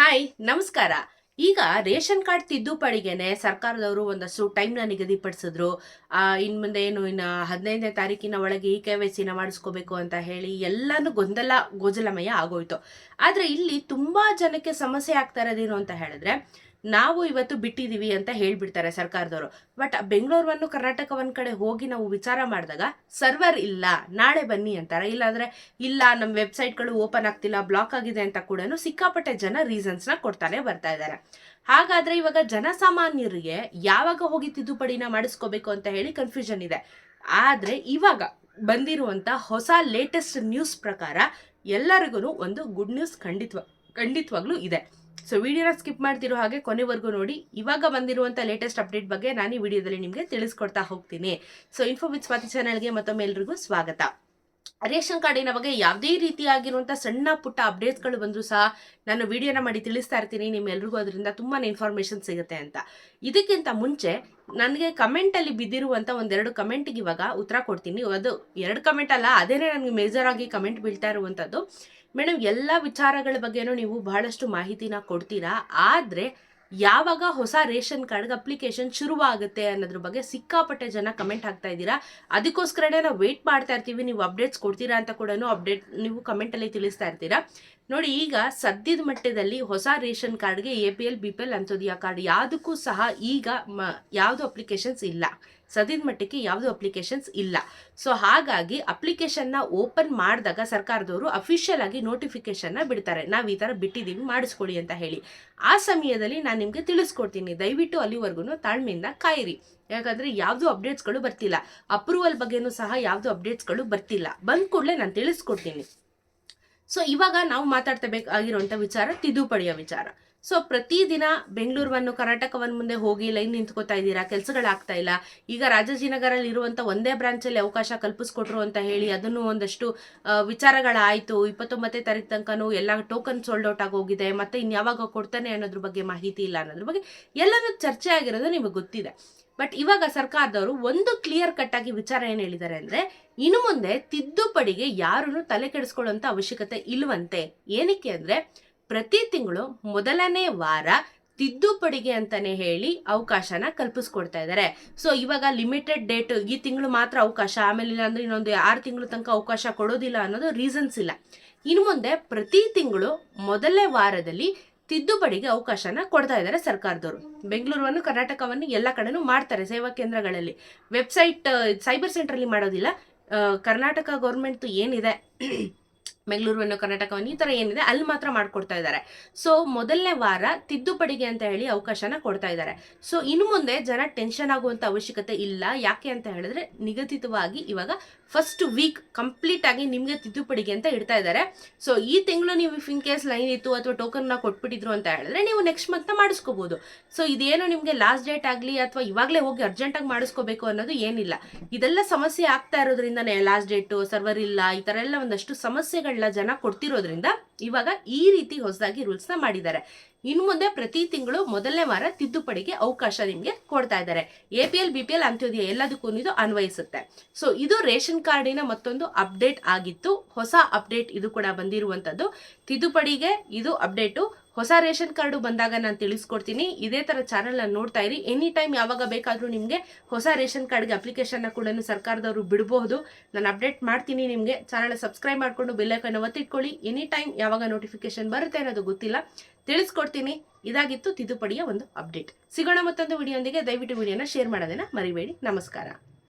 Hi ನಮಸ್ಕಾರ. ಈಗ ration card ತಿದ್ದುಪಡಿಗೆನೆ ಸರ್ಕಾರದವರು ಒಂದಷ್ಟು ಟೈಮ್ನ ನಿಗದಿಪಡಿಸಿದ್ರು. ಆ, ಇನ್ ಮುಂದೆ ಏನು ಇನ್ನು ಹದಿನೈದನೇ ತಾರೀಕಿನ ಒಳಗೆ ಈ ಕೆ ವೈ ಸಿನ ಮಾಡಿಸ್ಕೋಬೇಕು ಅಂತ ಹೇಳಿ ಎಲ್ಲಾನು ಗೊಂದಲ ಗೋಜಲಮಯ ಆಗೋಯ್ತು. ಆದ್ರೆ ಇಲ್ಲಿ ತುಂಬಾ ಜನಕ್ಕೆ ಸಮಸ್ಯೆ ಆಗ್ತಾ ಇರೋದೇನು ಅಂತ ಹೇಳಿದ್ರೆ ನಾವು ಇವತ್ತು ಬಿಟ್ಟಿದ್ದೀವಿ ಅಂತ ಹೇಳಿಬಿಡ್ತಾರೆ ಸರ್ಕಾರದವರು. ಬಟ್ ಬೆಂಗಳೂರನ್ನು ಕರ್ನಾಟಕ ಒಂದು ಕಡೆ ಹೋಗಿ ನಾವು ವಿಚಾರ ಮಾಡಿದಾಗ ಸರ್ವರ್ ಇಲ್ಲ, ನಾಳೆ ಬನ್ನಿ ಅಂತಾರೆ. ಇಲ್ಲಾಂದರೆ ಇಲ್ಲ ನಮ್ಮ ವೆಬ್ಸೈಟ್ಗಳು ಓಪನ್ ಆಗ್ತಿಲ್ಲ, ಬ್ಲಾಕ್ ಆಗಿದೆ ಅಂತ ಕೂಡ ಸಿಕ್ಕಾಪಟ್ಟೆ ಜನ ರೀಸನ್ಸ್ನ ಕೊಡ್ತಾನೆ ಬರ್ತಾ ಇದ್ದಾರೆ. ಹಾಗಾದರೆ ಇವಾಗ ಜನಸಾಮಾನ್ಯರಿಗೆ ಯಾವಾಗ ಹೋಗಿ ತಿದ್ದುಪಡಿನ ಮಾಡಿಸ್ಕೋಬೇಕು ಅಂತ ಹೇಳಿ ಕನ್ಫ್ಯೂಷನ್ ಇದೆ. ಆದರೆ ಇವಾಗ ಬಂದಿರುವಂಥ ಹೊಸ ಲೇಟೆಸ್ಟ್ ನ್ಯೂಸ್ ಪ್ರಕಾರ ಎಲ್ಲರಿಗೂ ಒಂದು ಗುಡ್ ನ್ಯೂಸ್ ಖಂಡಿತ್ವ, ಖಂಡಿತವಾಗ್ಲೂ ಇದೆ. ಸೊ ವಿಡಿಯೋನ ಸ್ಕಿಪ್ ಮಾಡ್ತಿರೋ ಹಾಗೆ ಕೊನೆವರೆಗೂ ನೋಡಿ. ಇವಾಗ ಬಂದಿರುವಂಥ ಲೇಟೆಸ್ಟ್ ಅಪ್ಡೇಟ್ ಬಗ್ಗೆ ನಾನು ಈ ವಿಡಿಯೋದಲ್ಲಿ ನಿಮಗೆ ತಿಳಿಸ್ಕೊಡ್ತಾ ಹೋಗ್ತೀನಿ. ಸೊ ಇನ್ಫೋ ವಿತ್ ಸ್ವಾತಿ ಚಾನಲ್ಗೆ ಮತ್ತೊಮ್ಮೆ ಎಲ್ರಿಗೂ ಸ್ವಾಗತ. ರೇಷನ್ ಕಾರ್ಡಿನ ಬಗ್ಗೆ ಯಾವುದೇ ರೀತಿಯಾಗಿರುವಂಥ ಸಣ್ಣ ಪುಟ್ಟ ಅಪ್ಡೇಟ್ಸ್ಗಳು ಬಂದರೂ ಸಹ ನಾನು ವಿಡಿಯೋನ ಮಾಡಿ ತಿಳಿಸ್ತಾ ಇರ್ತೀನಿ. ನಿಮ್ಮೆಲ್ರಿಗೂ ಅದರಿಂದ ತುಂಬಾ ಇನ್ಫಾರ್ಮೇಷನ್ ಸಿಗುತ್ತೆ ಅಂತ. ಇದಕ್ಕಿಂತ ಮುಂಚೆ ನನಗೆ ಕಮೆಂಟಲ್ಲಿ ಬಿದ್ದಿರುವಂಥ ಒಂದೆರಡು ಕಮೆಂಟಿಗೆ ಇವಾಗ ಉತ್ತರ ಕೊಡ್ತೀನಿ. ಅದು ಎರಡು ಕಮೆಂಟ್ ಅಲ್ಲ, ಅದೇನೇ ನನಗೆ ಮೇಜರ್ ಆಗಿ ಕಮೆಂಟ್ ಬೀಳ್ತಾ ಇರುವಂಥದ್ದು ಮೇಡಮ್ ಎಲ್ಲ ವಿಚಾರಗಳ ಬಗ್ಗೆನೂ ನೀವು ಬಹಳಷ್ಟು ಮಾಹಿತಿನ ಕೊಡ್ತೀರಾ? ಆದರೆ ಯಾವಾಗ ಹೊಸ ರೇಷನ್ ಕಾರ್ಡ್ಗೆ ಅಪ್ಲಿಕೇಶನ್ ಶುರುವಾಗುತ್ತೆ ಅನ್ನೋದ್ರ ಬಗ್ಗೆ ಸಿಕ್ಕಾಪಟ್ಟೆ ಜನ ಕಮೆಂಟ್ ಹಾಕ್ತಾ ಇದ್ದೀರಾ? ಅದಕ್ಕೋಸ್ಕರನೇ ನಾವು ವೆಯ್ಟ್ ಮಾಡ್ತಾ ಇರ್ತೀವಿ, ನೀವು ಅಪ್ಡೇಟ್ಸ್ ಕೊಡ್ತೀರಾ ಅಂತ ಕೂಡ ಅಪ್ಡೇಟ್ ನೀವು ಕಮೆಂಟಲ್ಲಿ ತಿಳಿಸ್ತಾ ಇರ್ತೀರಾ? ನೋಡಿ, ಈಗ ಸದ್ಯದ ಮಟ್ಟದಲ್ಲಿ ಹೊಸ ರೇಷನ್ ಕಾರ್ಡ್ಗೆ A P L, B P L Antyodaya card ಯಾವುದಕ್ಕೂ ಸಹ ಈಗ ಮ, ಯಾವುದು ಅಪ್ಲಿಕೇಶನ್ಸ್ ಇಲ್ಲ. ಸದ್ಯದ ಮಟ್ಟಕ್ಕೆ ಯಾವುದು ಅಪ್ಲಿಕೇಶನ್ಸ್ ಇಲ್ಲ. ಸೊ, ಹಾಗಾಗಿ ಅಪ್ಲಿಕೇಶನ್ನ ಓಪನ್ ಮಾಡಿದಾಗ ಸರ್ಕಾರದವರು ಅಫಿಷಿಯಲ್ ಆಗಿ ನೋಟಿಫಿಕೇಶನ್ನ ಬಿಡ್ತಾರೆ. ನಾವು ಈ ಥರ ಬಿಟ್ಟಿದ್ದೀವಿ ಮಾಡಿಸ್ಕೊಳ್ಳಿ ಅಂತ ಹೇಳಿ. ಆ ಸಮಯದಲ್ಲಿ ನಾನು ನಿಮಗೆ ತಿಳಿಸ್ಕೊಡ್ತೀನಿ. ದಯವಿಟ್ಟು ಅಲ್ಲಿವರೆಗೂ ತಾಳ್ಮೆಯಿಂದ ಕಾಯಿರಿ. ಯಾಕಂದರೆ ಯಾವುದು ಅಪ್ಡೇಟ್ಸ್ಗಳು ಬರ್ತಿಲ್ಲ. ಅಪ್ರೂವಲ್ ಬಗ್ಗೆನೂ ಸಹ ಯಾವುದು ಅಪ್ಡೇಟ್ಸ್ಗಳು ಬರ್ತಿಲ್ಲ. ಬಂದ ಕೂಡಲೇ ನಾನು ತಿಳಿಸ್ಕೊಡ್ತೀನಿ. ಸೊ ಇವಾಗ ನಾವು ಮಾತಾಡ್ತಾ ಬೇಕಾಗಿರುವಂಥ ವಿಚಾರ ತಿದ್ದುಪಡಿಯ ವಿಚಾರ. ಸೊ ಪ್ರತಿದಿನ ಬೆಂಗಳೂರನ್ನು ಕರ್ನಾಟಕವನ್ನು ಮುಂದೆ ಹೋಗಿ ಲೈನ್ ನಿಂತ್ಕೋತಾ ಇದ್ದೀರಾ? ಕೆಲಸಗಳಾಗ್ತಾ ಇಲ್ಲ. ಈಗ ರಾಜಾಜಿನಗರಲ್ಲಿ ಇರುವಂಥ ಒಂದೇ ಬ್ರಾಂಚಲ್ಲಿ ಅವಕಾಶ ಕಲ್ಪಿಸ್ಕೊಟ್ರು ಅಂತ ಹೇಳಿ ಅದನ್ನು ಒಂದಷ್ಟು ವಿಚಾರಗಳಾಯಿತು. ಇಪ್ಪತ್ತೊಂಬತ್ತನೇ ತಾರೀಕು ತನಕನೂ ಎಲ್ಲ ಟೋಕನ್ ಸೋಲ್ಡ್ ಔಟ್ ಆಗೋಗಿದೆ. ಮತ್ತೆ ಇನ್ಯಾವಾಗ ಕೊಡ್ತಾನೆ ಅನ್ನೋದ್ರ ಬಗ್ಗೆ ಮಾಹಿತಿ ಇಲ್ಲ ಅನ್ನೋದ್ರ ಬಗ್ಗೆ ಎಲ್ಲನೂ ಚರ್ಚೆ ಆಗಿರೋದು ನಿಮಗೆ ಗೊತ್ತಿದೆ. ಬಟ್ ಇವಾಗ ಸರ್ಕಾರದವರು ಒಂದು ಕ್ಲಿಯರ್ ಕಟ್ ಆಗಿ ವಿಚಾರ ಏನು ಹೇಳಿದ್ದಾರೆ ಅಂದ್ರೆ, ಇನ್ನು ಮುಂದೆ ತಿದ್ದುಪಡಿಗೆ ಯಾರೂ ತಲೆ ಕೆಡಿಸ್ಕೊಳ್ಳುವಂತ ಅವಶ್ಯಕತೆ ಇಲ್ವಂತೆ. ಏನಕ್ಕೆ ಅಂದ್ರೆ ಪ್ರತಿ ತಿಂಗಳು ಮೊದಲನೇ ವಾರ ತಿದ್ದುಪಡಿಗೆ ಅಂತಾನೆ ಹೇಳಿ ಅವಕಾಶನ ಕಲ್ಪಿಸ್ಕೊಡ್ತಾ ಇದ್ದಾರೆ ಸೊ ಇವಾಗ ಲಿಮಿಟೆಡ್ ಡೇಟ್ ಈ ತಿಂಗಳು ಮಾತ್ರ ಅವಕಾಶ, ಆಮೇಲೆ ಇಲ್ಲಾಂದ್ರೆ ಇನ್ನೊಂದು ಆರು ತಿಂಗಳು ತನಕ ಅವಕಾಶ ಕೊಡೋದಿಲ್ಲ ಅನ್ನೋದು ರೀಸನ್ಸ್ ಇಲ್ಲ. ಇನ್ನು ಮುಂದೆ ಪ್ರತಿ ತಿಂಗಳು ಮೊದಲನೇ ವಾರದಲ್ಲಿ ತಿದ್ದುಪಡಿಗೆ ಅವಕಾಶನ ಕೊಡ್ತಾ ಇದ್ದಾರೆ ಸರ್ಕಾರದವರು. ಬೆಂಗಳೂರನ್ನು, ಕರ್ನಾಟಕವನ್ನು ಎಲ್ಲ ಕಡೆನೂ ಮಾಡ್ತಾರೆ ಸೇವಾ ಕೇಂದ್ರಗಳಲ್ಲಿ. ವೆಬ್ಸೈಟ್ ಸೈಬರ್ ಸೆಂಟ್ರಲ್ಲಿ ಮಾಡೋದಿಲ್ಲ. ಕರ್ನಾಟಕ ಗೌರ್ಮೆಂಟ್ ಏನಿದೆ? ಬೆಂಗಳೂರನ್ನು ಕರ್ನಾಟಕವನ್ನು ಈ ಥರ ಏನಿದೆ, ಅಲ್ಲಿ ಮಾತ್ರ ಮಾಡ್ಕೊಡ್ತಾ ಇದ್ದಾರೆ. ಸೊ ಮೊದಲನೇ ವಾರ ತಿದ್ದುಪಡಿಗೆ ಅಂತ ಹೇಳಿ ಅವಕಾಶನ ಕೊಡ್ತಾ ಇದ್ದಾರೆ. ಸೊ ಇನ್ನು ಮುಂದೆ ಜನ ಟೆನ್ಷನ್ ಆಗುವಂತ ಅವಶ್ಯಕತೆ ಇಲ್ಲ. ಯಾಕೆ ಅಂತ ಹೇಳಿದ್ರೆ, ನಿಗದಿತವಾಗಿ ಇವಾಗ ಫಸ್ಟ್ ವೀಕ್ ಕಂಪ್ಲೀಟ್ ಆಗಿ ನಿಮಗೆ ತಿದ್ದುಪಡಿಗೆ ಅಂತ ಇಡ್ತಾ ಇದ್ದಾರೆ. ಸೊ ಈ ತಿಂಗಳು ನೀವು ಇನ್ ಕೇಸ್ ಲೈನ್ ಇತ್ತು ಅಥವಾ ಟೋಕನ್ನ ಕೊಟ್ಬಿಟ್ಟಿದ್ರು ಅಂತ ಹೇಳಿದ್ರೆ, ನೀವು ನೆಕ್ಸ್ಟ್ ಮಂತ್ನ ಮಾಡಿಸ್ಕೋಬಹುದು ಸೊ ಇದೇನು ನಿಮಗೆ ಲಾಸ್ಟ್ ಡೇಟ್ ಆಗಲಿ ಅಥವಾ ಇವಾಗಲೇ ಹೋಗಿ ಅರ್ಜೆಂಟಾಗಿ ಮಾಡಿಸ್ಕೋಬೇಕು ಅನ್ನೋದು ಏನಿಲ್ಲ. ಇದೆಲ್ಲ ಸಮಸ್ಯೆ ಆಗ್ತಾ ಇರೋದ್ರಿಂದನೇ ಲಾಸ್ಟ್ ಡೇಟು ಸರ್ವರ್ ಇಲ್ಲ, ಈ ಥರ ಎಲ್ಲ ಒಂದಷ್ಟು ಜನ ಕೊಡ್ತಿರೋದ್ರಿಂದ ಇವಾಗ ಈ ರೀತಿ ಹೊಸದಾಗಿ ರೂಲ್ಸ್ನ ಮಾಡಿದ್ದಾರೆ. ಇನ್ನು ಮುಂದೆ ಪ್ರತಿ ತಿಂಗಳು ಮೊದಲನೇ ವಾರ ತಿದ್ದುಪಡಿಗೆ ಅವಕಾಶ ನಿಮಗೆ ಕೊಡ್ತಾ ಇದ್ದಾರೆ. A P L, B P L Antyodaya ಎಲ್ಲದಕ್ಕೂ ಇದು ಅನ್ವಯಿಸುತ್ತೆ. ಸೊ ಇದು ರೇಷನ್ ಕಾರ್ಡಿನ ಮತ್ತೊಂದು ಅಪ್ಡೇಟ್ ಆಗಿತ್ತು. ಹೊಸ ಅಪ್ಡೇಟ್ ಇದು ಕೂಡ ಬಂದಿರುವಂಥದ್ದು. ತಿದ್ದುಪಡಿಗೆ ಇದು ಅಪ್ಡೇಟು. ಹೊಸ ರೇಷನ್ ಕಾರ್ಡು ಬಂದಾಗ ನಾನು ತಿಳಿಸ್ಕೊಡ್ತೀನಿ. ಇದೇ ಥರ ಚಾನಲ್ನ ನೋಡ್ತಾ ಇರಿ. ಎನಿ ಟೈಮ್ ಯಾವಾಗ ಬೇಕಾದರೂ ನಿಮಗೆ ಹೊಸ ರೇಷನ್ ಕಾರ್ಡ್ಗೆ ಅಪ್ಲಿಕೇಶನ್ನ ಕೂಡ ಸರ್ಕಾರದವರು ಬಿಡಬಹುದು ನಾನು ಅಪ್ಡೇಟ್ ಮಾಡ್ತೀನಿ ನಿಮಗೆ. ಚಾನಲ್ ಸಬ್ಸ್ಕ್ರೈಬ್ ಮಾಡಿಕೊಂಡು ಬೆಲ್ಲೈಕನ್ನು ಒತ್ತಿಟ್ಕೊಳ್ಳಿ. ಎನಿ ಟೈಮ್ ಯಾವಾಗ ನೋಟಿಫಿಕೇಶನ್ ಬರುತ್ತೆ ಅನ್ನೋದು ಗೊತ್ತಿಲ್ಲ. ತಿಳಿಸ್ಕೊಡ್ತೀನಿ. ಇದಾಗಿತ್ತು ತಿದ್ದುಪಡಿಯ ಒಂದು ಅಪ್ಡೇಟ್ ಸಿಗೋಣ ಮತ್ತೊಂದು ವಿಡಿಯೋಂದಿಗೆ ದಯವಿಟ್ಟು ವಿಡಿಯೋನ ಶೇರ್ ಮಾಡೋದನ್ನ ಮರಿಬೇಡಿ. ನಮಸ್ಕಾರ.